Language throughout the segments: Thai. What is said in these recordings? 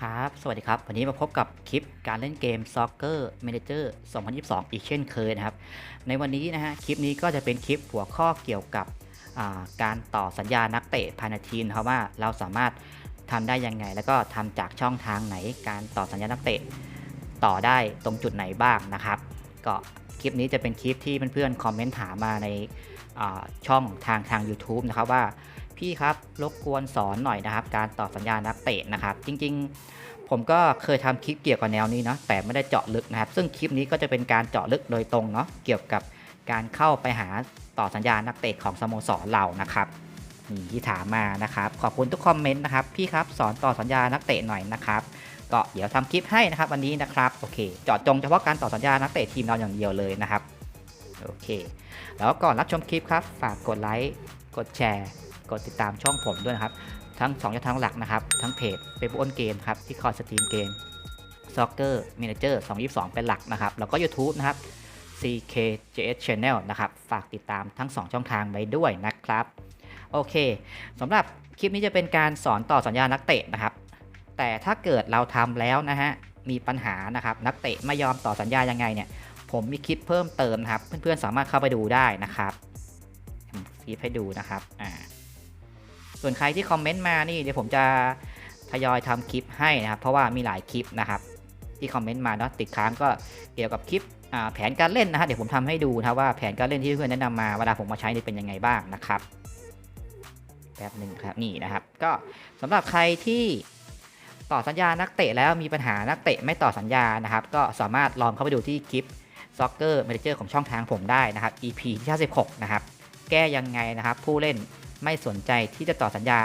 ครับ สวัสดีครับ วันนี้มาพบกับคลิปการเล่นเกม Soccer Manager 2022 อีกเช่นเคยนะครับ ในวันนี้นะฮะ คลิปนี้ก็จะเป็นคลิปหัวข้อเกี่ยวกับาการต่อสัญญานักเตะภายในทีมครับว่าเราสามารถทำได้ยังไง แล้วก็ทำจากช่องทางไหน การต่อสัญญานักเตะต่อได้ตรงจุดไหนบ้างนะครับ ก็คลิปนี้จะเป็นคลิปที่เพื่อนๆคอมเมนต์ถามมาในาช่องทางทาง YouTube นะครับว่า พี่ครับรบกวนสอนหน่อยนะครับ การต่อสัญญานักเตะนะครับ จริง ๆ ผมก็เคยทำคลิปเกี่ยวกับแนวนี้เนาะแต่ไม่ได้เจาะลึกนะครับ ซึ่งคลิปนี้ก็จะเป็นการเจาะลึกโดยตรงเนาะเกี่ยวกับการเข้าไปหาต่อสัญญานักเตะของสโมสรเรานะครับนี่ที่ถามมานะครับ ขอบคุณทุกคอมเมนต์นะครับพี่ครับสอนต่อสัญญานักเตะหน่อยนะครับก็เดี๋ยวทำคลิปให้นะครับวันนี้นะครับโอเคเจาะจงเฉพาะการต่อสัญญานักเตะทีมเราอย่างเดียวเลยนะครับโอเค แล้วก่อนรับชมคลิปครับ ฝากกดไลค์ กดแชร์ กดติดตามช่องผมด้วยนะครับ ทั้ง2ช่องทางหลักนะครับ ทั้งเพจ Facebook on Game ครับที่คอยสตรีมเกม Soccer Manager 2022 เป็นหลักนะครับ แล้วก็ YouTube นะครับ CKJS Channel นะครับ ฝากติดตามทั้ง 2 ช่องทางไว้ด้วยนะครับ โอเคสำหรับคลิปนี้จะเป็นการสอนต่อสัญญานักเตะนะครับ แต่ถ้าเกิดเราทำแล้วนะฮะ มีปัญหานะครับ นักเตะไม่ยอมต่อสัญญายังไงเนี่ย ผมมีคลิปเพิ่มเติมนะครับ เพื่อนๆสามารถเข้าไปดูได้นะครับฟีดให้ดูนะครับ อ่า ส่วนใครที่คอมเมนต์มานี่เดี๋ยวผมจะทยอยทำคลิปให้นะครับ เพราะว่ามีหลายคลิปนะครับ ที่คอมเมนต์มาเนาะติดค้างก็เกี่ยวกับคลิปแผนการเล่นนะฮะเดี๋ยวผมทำให้ดูนะว่าแผนการเล่นที่เพื่อนแนะนำมาเวลาผมมาใช้เป็นยังไงบ้างนะครับแป๊บหนึ่งครับนี่นะครับ ก็สำหรับใครที่ต่อสัญญานักเตะแล้วมีปัญหานักเตะไม่ต่อสัญญานะครับ ก็สามารถลองเข้าไปดูที่คลิป Soccer Manager ของช่องทางผมได้นะครับ EP ที่56นะครับ แก้ยังไงนะครับ ผู้เล่น ไม่สนใจที่จะต่อสัญญา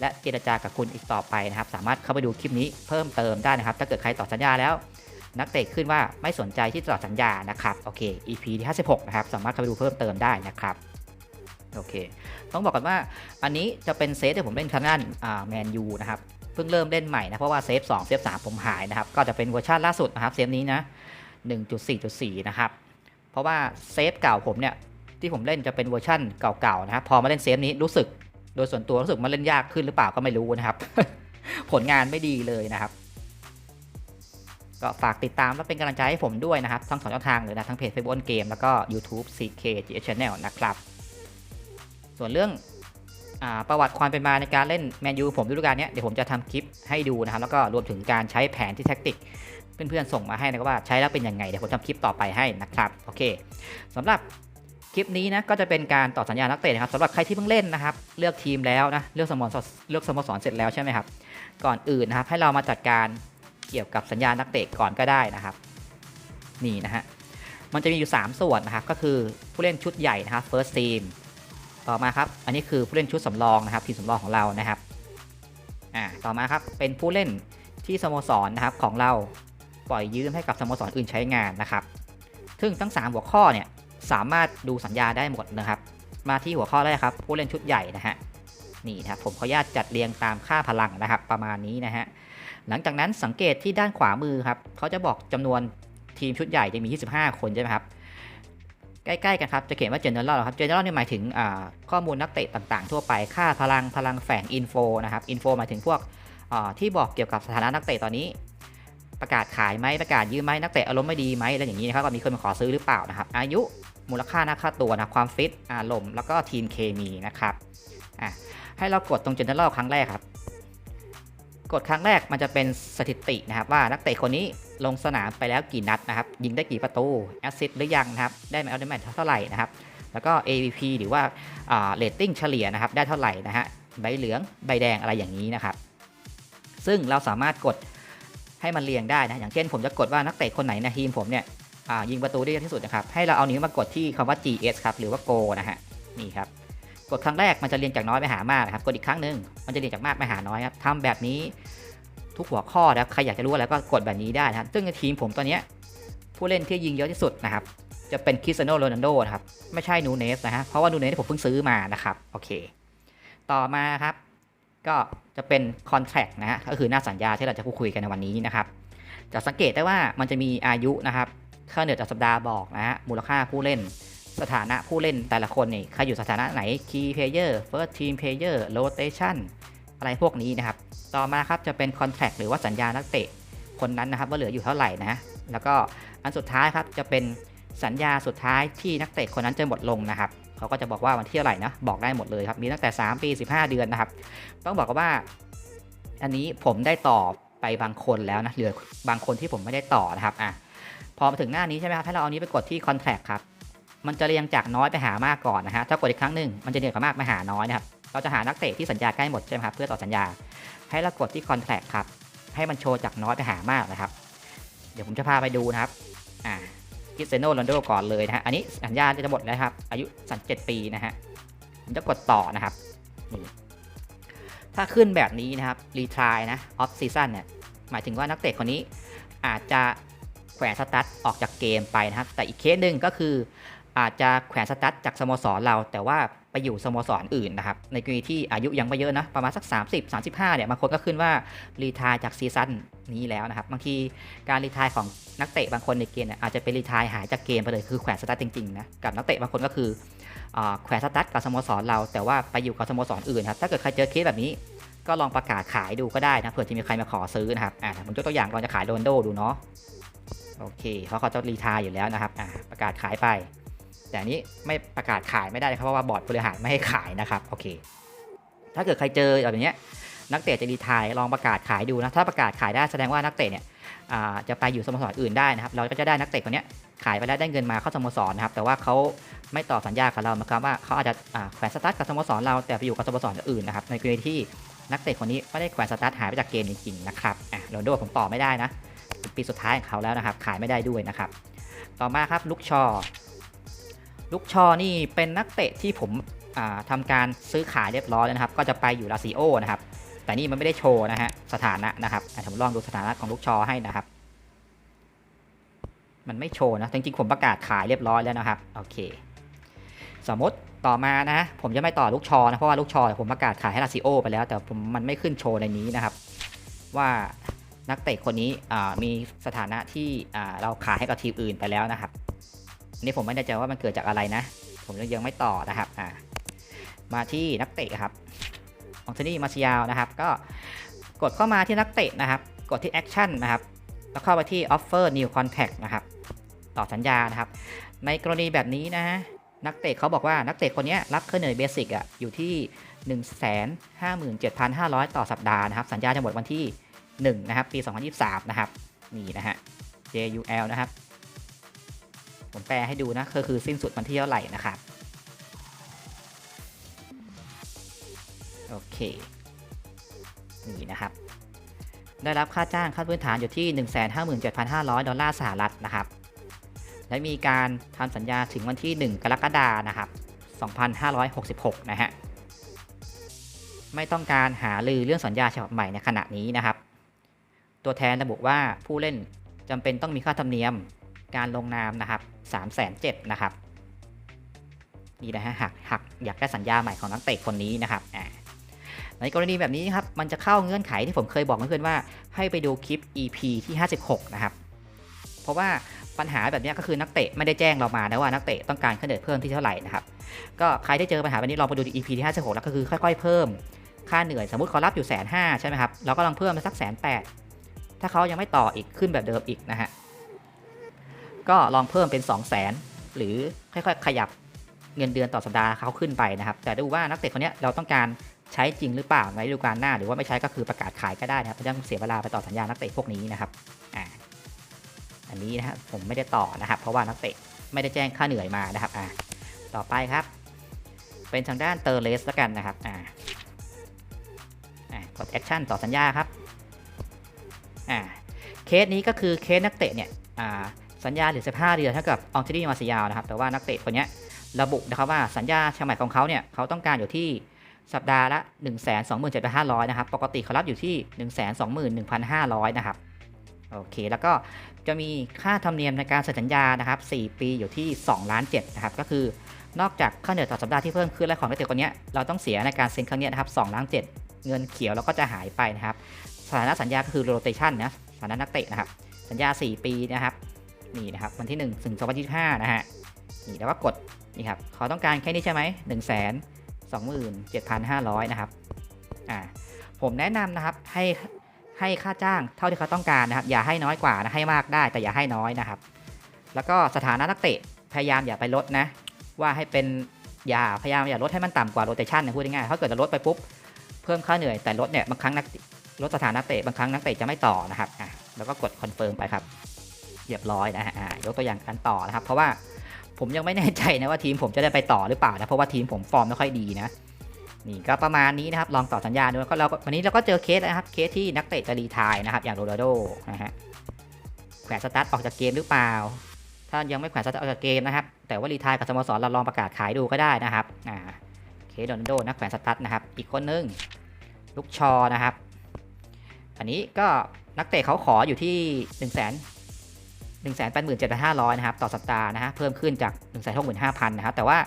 และเจรจากับคุณอีกต่อไปนะครับ สามารถเข้าไปดูคลิปนี้เพิ่มเติมได้นะครับ ถ้าเกิดใครต่อสัญญาแล้ว นักเตะขึ้นว่าไม่สนใจที่จะต่อสัญญานะครับโอเค EP ที่56นะครับสามารถเข้าไปดูเพิ่มเติมได้นะครับโอเค ต้องบอกก่อนว่าอันนี้จะเป็นเซฟที่ผมเล่นทางด้านแมนยูนะครับ เพิ่งเริ่มเล่นใหม่นะ เพราะว่าเซฟ2เซฟ3ผมหายนะครับ ก็จะเป็นเวอร์ชันล่าสุดนะครับ เซฟนี้นะ 1.4.4 นะครับ เพราะว่าเซฟเก่าผมเนี่ย ที่ผมเล่นจะเป็นเวอร์ชั่นเก่าๆนะครับพอมาเล่นเซฟนี้รู้สึก โดยส่วนตัวรู้สึกมันเล่นยากขึ้นหรือเปล่าก็ไม่รู้นะครับ ผลงานไม่ดีเลยนะครับ ก็ฝากติดตามและเป็นกำลังใจให้ผมด้วยนะครับ ทั้งสองช่องทางเลยนะทั้งเพจ Facebook On Game แล้วก็ YouTube CK GS Channel นะครับ ส่วนเรื่องอประวัติความเป็นมาในการเล่นแมนยูผมฤดูกาลเนี้ยเดี๋ยวผมจะทำคลิปให้ดูนะครับ แล้วก็รวมถึงการใช้แผนที่แท็กติก เพื่อนๆส่งมาให้นะครับว่าใช้แล้วเป็นยังไง เดี๋ยวผมทำคลิปต่อไปให้นะครับ โอเคสำหรับ คลิปนี้นะก็จะเป็นการต่อสัญญานักเตะนะครับสำหรับใครที่เพิ่งเล่นนะครับ เลือกทีมแล้วนะเลือกสโมสรเลือกสโมสรเสร็จแล้วใช่ไหมครับ ก่อนอื่นนะครับให้เรามาจัดการเกี่ยวกับสัญญานักเตะก่อนก็ได้นะครับ นี่นะฮะมันจะมีอยู่ 3 ส่วนนะครับก็คือผู้เล่นชุดใหญ่นะครับ first team ต่อมาครับ อันนี้คือผู้เล่นชุดสำรองนะครับทีมสำรองของเรานะครับอ่าต่อมาครับเป็นผู้เล่นที่สโมสรนนะครับของเราปล่อยยืมให้กับสโมสรอื่นใช้งานนะครับ ซึ่งทั้ง 3 หัวข้อเนี่ย สามารถดูสัญญาได้หมดนะครับ มาที่หัวข้อแรกครับ ผู้เล่นชุดใหญ่นะฮะนี่นะครับผมขออนุญาตจัดเรียงตามค่าพลังนะครับ ประมาณนี้นะฮะหลังจากนั้นสังเกตที่ด้านขวามือครับเขาจะบอกจำนวนทีมชุดใหญ่จะมี 25 คนใช่ไหมครับใกล้ๆกันครับจะเขียนว่า general ครับ general นี่หมายถึงข้อมูลนักเตะต่างๆ ทั่วไปค่าพลังพลังแฝง info นะครับ info หมายถึงพวกที่บอกเกี่ยวกับสถานะนักเตะตอนนี้ ประกาศขายไหมประกาศยืมไหมนักเตะอารมณ์ไม่ดีไหมอะไรอย่างนี้นะครับว่ามีคนมาขอซื้อหรือเปล่านะครับ อายุมูลค่านักค่าตัวนะความฟิตอารมณ์แล้วก็ทีมเคมีนะครับอะให้เรากดตรง general ครั้งแรกครับ กดครั้งแรกมันจะเป็นสถิตินะครับ ว่านักเตะคนนี้ลงสนามไปแล้วกี่นัดนะครับ ยิงได้กี่ประตูแอสซิสต์หรือยังนะครับ ได้แมตช์ได้แมตช์เท่าไหร่นะครับ แล้วก็ AVP หรือว่าเรตติ้งเฉลี่ยนะครับ ได้เท่าไหร่นะฮะใบเหลืองใบแดงอะไรอย่างนี้นะครับ ซึ่งเราสามารถกด ให้มันเรียงได้นะอย่างเช่นผมจะกดว่านักเตะคนไหนในทีมผมเนี่ยยิงประตูได้เยอะที่สุดนะครับให้เราเอานิ้วมากดที่คำว่า GS ครับหรือว่า Go นะฮะนี่ครับกดครั้งแรกมันจะเรียงจากน้อยไปหามากนะครับกดอีกครั้งหนึ่งมันจะเรียงจากมากไปหาน้อยครับทำแบบนี้ทุกหัวข้อนะครับใครอยากจะรู้อะไรก็กดแบบนี้ได้นะครับซึ่งในทีมผมตอนนี้ผู้เล่นที่ยิงเยอะที่สุดนะครับจะเป็นคริสเตียโนโรนัลโดนะครับไม่ใช่นูเนสนะฮะเพราะว่านูเนสผมเพิ่งซื้อมานะครับโอเค ต่อมาครับ ก็จะเป็นคอนแท c t นะฮะก็คือหน้าสัญญาที่เราจะคุยกันในวันนี้นะครับ จะสังเกตได้ว่ามันจะมีอายุนะครับค่าเหนือจากสัปดาห์บอกนะฮะมูลค่าผู้เล่น สถานะผู้เล่นแต่ละคนนี่ใครอยู่สถานะไหน Key Player First Team Player Rotation ออะไรพวกนี้นะครับ ต่อมาครับจะเป็นคอนแท c t หรือว่าสัญญานักเตะคนนั้นนะครับว่าเหลืออยู่เท่าไหร่นะแล้วก็อันสุดท้ายครับจะเป็นสัญญาสุดท้ายที่นักเตะคนนั้นจะหมดลงนะครับ เขาก็จะบอกว่าวันที่เท่าไหร่นะบอกได้หมดเลยครับมีตั้งแต่ 3 ปี 15 เดือนนะครับ ต้องบอกว่า อันนี้ผมได้ต่อไปบางคนแล้วนะเหลือบางคนที่ผมไม่ได้ต่อนะครับอะพอมาถึงหน้านี้ใช่ไหมครับให้เราเอานี้ไปกดที่ contract ครับมันจะเรียงจากน้อยไปหามากก่อนนะฮะถ้ากดอีกครั้งหนึ่งมันจะเรียงจากมากไปหาน้อยนะครับเราจะหานักเตะที่สัญญาใกล้หมดใช่ไหมครับเพื่อต่อสัญญา ให้เรากดที่ contract ครับให้มันโชว์จากน้อยไปหามากนะครับ เดี๋ยวผมจะพาไปดูนะครับอ่า คริสเซโนโรนโดก่อนเลยนะฮะ อันนี้สัญญาจะหมดแล้วครับ อายุ37ปีนะฮะ ผมจะกดต่อนะครับ ถ้าขึ้นแบบนี้นะครับ รีทรายนะ ออฟซีซันเนี่ย หมายถึงว่านักเตะคนนี้อาจจะแขวนสตั๊ดออกจากเกมไปนะครับ แต่อีกเคสหนึ่งก็คือ อาจจะแขวนสตั๊ดจากสโมสรเรา แต่ว่าไปอยู่สโมสรออื่นนะครับ ในกรณีที่อายุยังไม่เยอะนะ ประมาณสัก 30 35เนี่ยบางคนก็ขึ้นว่ารีทายจากซีซั่นนี้แล้วนะครับ บางทีการรีทายของนักเตะบางคนในเกมเนี่ยอาจจะเป็นรีทายหายจากเกมไปเลยคือแขวนสตั๊ดจริงๆนะกับนักเตะบางคนก็คืออแขวนสตั๊ดกับสโมสรเรา แต่ว่าไปอยู่กับสโมสรอื่นครับถ้าเกิดใครเจอเคสแบบนี้ก็ลองประกาศขายดูก็ได้นะเผื่อจะมีใครมาขอซื้อนะครับอ่าผมยกตัวอย่างลองจะขายโรนโดดูเนาะโอเคเพราะเขาจะรีทายอยู่แล้วนะครับอ่าประกาศขายไป แต่นนี้ไม่ประกาศขายไม่ได้ครับเพราะว่าบอร์ดบริหารไม่ให้ขายนะครับโอเค ถ้าเกิดใครเจอแบบนี้นักเตะจะรีทายลองประกาศขายดูนะถ้าประกาศขายได้แสดงว่านักเตะเนี่ยจะไปอยู่สโมสรอื่นได้นะครับ เราก็จะได้นักเตะคนนี้ขายไปแล้วได้เงินมาเข้าสโมสรนะครับ แต่ว่าเขาไม่ต่อสัญญากับเราหมายความว่าเขาอาจจะแขวนสตาร์ทกับสโมสรเราแต่ไปอยู่กับสโมสรอื่นนะครับในกรณีที่นักเตะคนนี้ไม่ได้แขวนสตาร์ทหายไปจากเกมจริงๆนะครับอะโรนโดผมต่อไม่ได้นะปีสุดท้ายของเขาแล้วนะครับ ขายไม่ได้ด้วยนะครับ ต่อมาครับลุกชอ ลุกชอนี่เป็นนักเตะที่ผมอ่าทำการซื้อขายเรียบร้อยแล้วนะครับ ก็จะไปอยู่ลาซิโอนะครับ แต่นี่มันไม่ได้โชว์นะฮะสถานะนะครับผมลองดูสถานะของลูกชอให้นะครับ มันไม่โชว์นะจริงๆผมประกาศขายเรียบร้อยแล้วนะครับโอเค สมมติต่อมานะผมจะไม่ต่อลูกชอนะเพราะว่าลูกชอผมประกาศขายให้ลาซิโอไปแล้ว แต่ผมมันไม่ขึ้นโชว์ในนี้นะครับ ว่านักเตะคนนี้มีสถานะที่เราขายให้กับทีมอื่นไปแล้วนะครับ นนี่ผมไม่แน่ใจว่ามันเกิดจากอะไรนะ ผมยังไม่ต่อนะครับอ่ามาที่นักเตะครับองเทนี่มาซิยาวนะครับ ก็กดเข้ามาที่นักเตะนะครับ กดที่ Action นนะครับ แล้วเข้าไปที่ Offer New contact นะครับ ต่อสัญญานะครับ ในกรณีแบบนี้นะฮะนักเตะเขาบอกว่านักเตะคนนี้รับค่าเหนื่อยเบสิกอะอยู่ที่ 157,500 ต่อสัปดาห์นะครับ สัญญาจะหมดวันที่ 1 นะครับ ปี 2023 นะครับ นี่นะฮะ JUL นะครับ ผมแปลให้ดูนะก็คือสิ้นสุดวันที่เท่าไหร่นะครับโอเคนี่นะครับ ได้รับค่าจ้างขั้นพื้นฐานอยู่ที่ 157,500 ดอลลาร์สหรัฐนะครับ และมีการทำสัญญาถึงวันที่ 1 กรกฎานะครับ 2566 นะฮะ ไม่ต้องการหาลือเรื่องสัญญาฉบับใหม่ในขณะนี้นะครับ ตัวแทนระบุว่าผู้เล่นจำเป็นต้องมีค่าธรรมเนียม การลงนามนะครับ3 7 0 0 0นเนะครับนี่นะฮะหักหักอยากได้สัญญาใหม่ของนักเตะคนนี้นะครับอ่าในกรณีแบบนี้ครับมันจะเข้าเงื่อนไขที่ผมเคยบอกเพื่อนๆว่า ให้ไปดูคลิป EP ที่ 56 นะครับ เพราะว่าปัญหาแบบนี้ก็คือนักเตะไม่ได้แจ้งเรามานะว่านักเตะต้องการค่าเหนื่อยเพิ่มที่เท่าไหร่นะครับก็ใครได้เจอปัญหาแบบนี้ลองไปดู EP ที่ 56 แล้วก็คือค่อย ๆ เพิ่มค่าเหนื่อยสมมติเขารับอยู่แสนห้าใช่ไหมครับเราก็ลองเพิ่มไปสักแสนแปดถ้าเขายังไม่ต่ออีกขึ้นแบบเดิมอีกนะฮะ ก็ลองเพิ่มเป็น 2 0 0 0 0 0 หรือค่อยๆ ขยับเงินเดือนต่อสัปดาห์เขาขึ้นไปนะครับ แต่ดูว่านักเตะคนนี้เราต้องการใช้จริงหรือเปล่าในฤดูกาลหน้า หรือว่าไม่ใช้ก็คือประกาศขายก็ได้นะครับไม่ต้องเสียเวลาไปต่อสัญญานักเตะพวกนี้นะครับอ่าอันนี้นะครับผมไม่ได้ต่อนะครับ เพราะว่านักเตะไม่ได้แจ้งค่าเหนื่อยมานะครับอ่าต่อไปครับ เป็นทางด้านเตอร์เลสแล้วกันนะครับอ่ากดแอคชั่นต่อสัญญาครับอ่าเคสนี้ก็คือเคสนักเตะเนี่ยอ่า สัญญาเหลือ 15 เดือนเท่ากับอองเทนี่มาซิยาวนะครับแต่ว่านักเตะคนนี้ระบุนะครับว่าสัญญาฉบับของเขาเนี่ยเขาต้องการอยู่ที่สัปดาห์ละ 1 2 7 5 0 0 นะครับ ปกติเขารับอยู่ที่ 1 2 1 5 0 0 นะครับ โอเค แล้วก็จะมีค่าธรรมเนียมในการเซ็นสัญญา นะครับ 4 ปีอยู่ที่2ล้าน7นะครับ ก็คือนอกจากค่าเหนื่อยต่อสัปดาห์ที่เพิ่มขึ้นและของนักเตะคนนี้เราต้องเสียในการเซ็นครั้งนี้นะครับ2ล้าน7เงินเขียวแล้วก็จะหายไปนะครับ สถานะสัญญาก็คือ rotation นะ สถานะนักเตะนะครับ สัญญา 4 ปีนะครับ นี่นะครับวันที่1ถึง2025 นะฮะนี่แล้วก็กดนี่ครับเขาต้องการแค่นี้ใช่ไหม1 2 7 5 0 0 นะครับอ่าผมแนะนำนะครับให้ให้ค่าจ้างเท่าที่เขาต้องการนะครับ อย่าให้น้อยกว่านะให้มากได้ แต่อย่าให้น้อยนะครับ แล้วก็สถานะนักเตะพยายามอย่าไปลดนะ ว่าให้เป็นอย่าพยายามอย่าลดให้มันต่ำกว่าโรเตชันนะพูดง่ายๆถ้าเกิดจะลดไปปุ๊บเพิ่มค่าเหนื่อยแต่ลดเนี่ยบางครั้งนักลดสถานะนักเตะบางครั้งนักเตะจะไม่ต่อนะครับอะแล้วก็กดคอนเฟิร์มไปครับ เรียบร้อยนะฮะยกตัวอย่างการต่อนะครับ เพราะว่าผมยังไม่แน่ใจนะว่าทีมผมจะได้ไปต่อหรือเปล่านะเพราะว่าทีมผมฟอร์มไม่ค่อยดีนะนี่ก็ประมาณนี้นะครับลองต่อสัญญาดูแล้วก็เราวันนี้เราก็เจอเคสนะครับเคสที่นักเตะจะรีทายนะครับ อย่างโรนัลโดนะฮะแขวนสตาร์ทออกจากเกมหรือเปล่า ถ้ายังไม่แขวนสตาร์ทออกจากเกมนะครับ แต่ว่ารีทายกับสโมสรเราลองประกาศขายดูก็ได้นะครับอ่าเคสโรนัลโดนะแขวนสตาร์ทนะครับ อีกคนนึงลูกชอนะครับ อันนี้ก็นักเตะเขาขออยู่ที่1นึ่งแสน หนึ่งแสนแปดหมื่นเจ็ดพันห้าร้อยนะครับ ต่อสัปดาห์นะฮะ เพิ่มขึ้นจาก1นึ่งแสนหกหมื่นห้าพันนะครับ แต่ว่า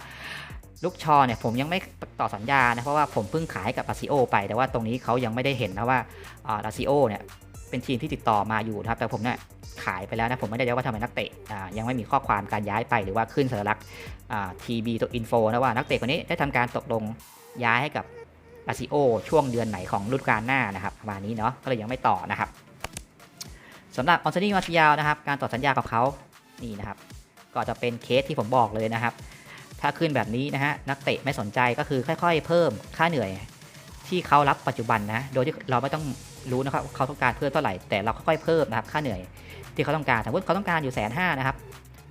ลูกชอเนี่ยผมยังไม่ต่อสัญญานะ เพราะว่าผมเพิ่งขายกับลาซิโอไป แต่ว่าตรงนี้เขายังไม่ได้เห็นนะว่าลาซิโอเนี่ยเป็นทีมที่ติดต่อมาอยู่นะครับ แต่ผมเนี่ยขายไปแล้วนะ ผมไม่ได้เรียกว่าทำไมนักเตะยังไม่มีข้อความการย้ายไปหรือว่าขึ้นสัญลักษณ์ทีบีตัวอินโฟนะว่านักเตะคนนี้ได้ทำการตกลงย้ายให้กับลาซิโอช่วงเดือนไหนของฤดูกาลหน้านะครับประมาณนี้เนาะก็เลยยังไม่ต่อนะครับ สำหรับออนซนี่มาซิยาวนะครับ การต่อสัญญากับเขานี่นะครับ ก็จะเป็นเคสที่ผมบอกเลยนะครับ ถ้าขึ้นแบบนี้นะฮะนักเตะไม่สนใจก็คือค่อย ๆ เพิ่มค่าเหนื่อย ที่เขารับปัจจุบันนะ โดยที่เราไม่ต้องรู้นะครับเขาต้องการเพิ่มเท่าไหร่แต่เราค่อยๆเพิ่มนะครับค่าเหนื่อยที่เขาต้องการสมมติเขาต้องการอยู่แสนห้านะครับ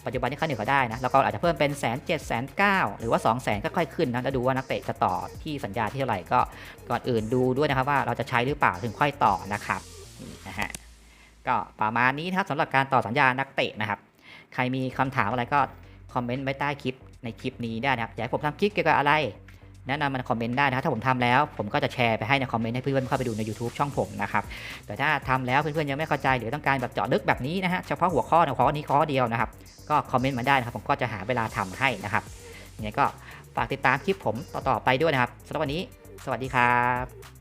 ปัจจุบันที่ค่าเหนื่อยเขาได้นะเราก็อาจจะเพิ่มเป็นแสนเจ็ดแสนเก้าหรือว่า2องแสนก็ค่อยขึ้นนะแล้วดูว่านักเตะจะต่อที่สัญญาที่เท่าไหร่ก็ก่อนอื่นดูด้วยนะครับว่าเราจะใช้หรือเปล่าถึงค่อยต่อนะครับนี่นะฮะ ก็ประมาณนี้นะครับสำหรับการต่อสัญญานักเตะนะครับ ใครมีคำถามอะไรก็คอมเมนต์ไว้ใต้คลิปในคลิปนี้ได้นะครับอยากให้ผมทำคลิปเกี่ยวกับอะไรแนะนำมันคอมเมนต์ได้นะครับถ้าผมทำแล้วผมก็จะแชร์ไปให้ในคอมเมนต์ให้เพื่อนๆเข้าไปดูใน YouTube ช่องผมนะครับแต่ถ้าทำแล้วเพื่อนๆยังไม่เข้าใจหรือต้องการแบบเจาะลึกแบบนี้นะฮะเฉพาะหัวข้อในข้อนี้ข้อเดียวนะครับ ก็คอมเมนต์มาได้นะครับผมก็จะหาเวลาทำให้นะครับยังไงก็ฝากติดตามคลิปผมต่อๆไปด้วยนะครับสำหรับวันนี้ สวัสดีครับ